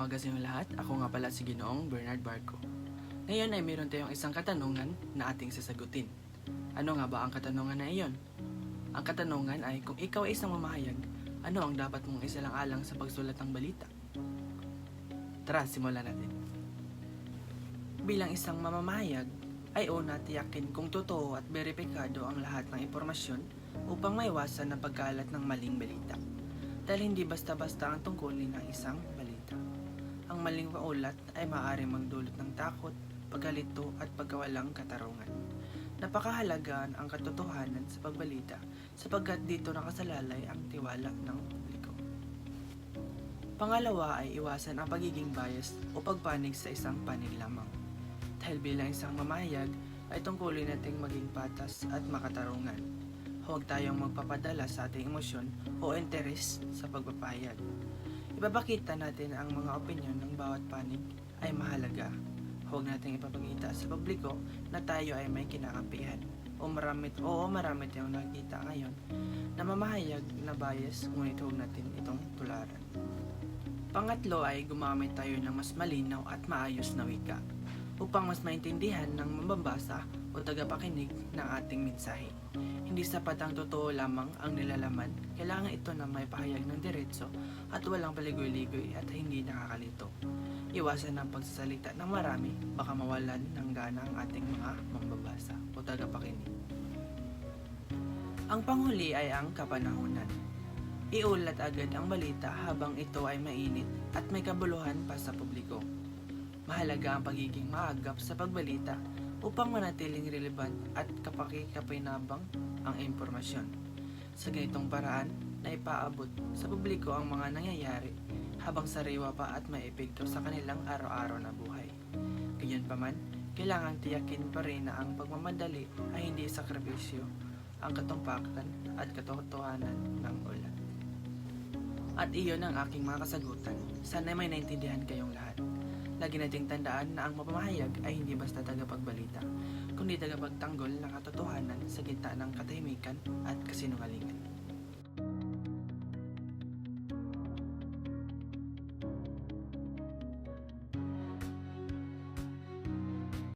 umaga sa inyong lahat. Ako nga pala si Ginoong Bernard Barco. Ngayon ay mayroon tayong isang katanungan na ating sasagutin. Ano nga ba ang katanungan na iyon? Ang katanungan ay kung ikaw ay isang mamahayag, ano ang dapat mong isalang-alang sa pagsulat ng balita? Tara, simulan natin. Bilang isang mamamahayag, ay una tiyakin kung totoo at beripikado ang lahat ng impormasyon upang maiwasan ang pagkalat ng maling balita. Dahil hindi basta-basta ang tungkulin ng isang maling paulat ay maaari magdulot ng takot, pagkalito at pagkawalang katarungan. Napakahalaga ang katotohanan sa pagbalita sapagkat dito nakasalalay ang tiwala ng publiko. Pangalawa ay iwasan ang pagiging bias o pagpanig sa isang panig lamang. Dahil bilang isang mamahayag ay tungkulin nating maging patas at makatarungan. Huwag tayong magpapadala sa ating emosyon o interes sa pagpapahayag. Ipapakita natin ang mga opinyon ng bawat panig ay mahalaga. Huwag nating ipapakita sa publiko na tayo ay may kinakampihan o marami o marami tayong nakikita ngayon na mamahayag na bias ngunit huwag natin itong tularan. Pangatlo ay gumamit tayo ng mas malinaw at maayos na wika upang mas maintindihan ng mambabasa o tagapakinig ng ating mensahe. Hindi sapat ang totoo lamang ang nilalaman, kailangan ito na may pahayag ng diretso at walang paligoy-ligoy at hindi nakakalito. Iwasan ang pagsasalita ng marami, baka mawalan ng gana ang ating mga mambabasa o tagapakinig. Ang panghuli ay ang kapanahunan. Iulat agad ang balita habang ito ay mainit at may kabuluhan pa sa publiko. Mahalaga ang pagiging maagap sa pagbalita upang manatiling relevant at kapaki-kapinabang ang impormasyon. Sa ganitong paraan, na ipaabot sa publiko ang mga nangyayari habang sariwa pa at may epekto sa kanilang araw-araw na buhay. Gayunpaman, kailangan tiyakin pa rin na ang pagmamadali ay hindi sakripisyo ang katumpakan at katotohanan ng ulat. At iyon ang aking mga kasagutan. Sana may naintindihan kayong lahat. Lagi nating tandaan na ang mapamahayag ay hindi basta tagapagbalita, kundi tagapagtanggol ng katotohanan sa gitna ng katahimikan at kasinungalingan.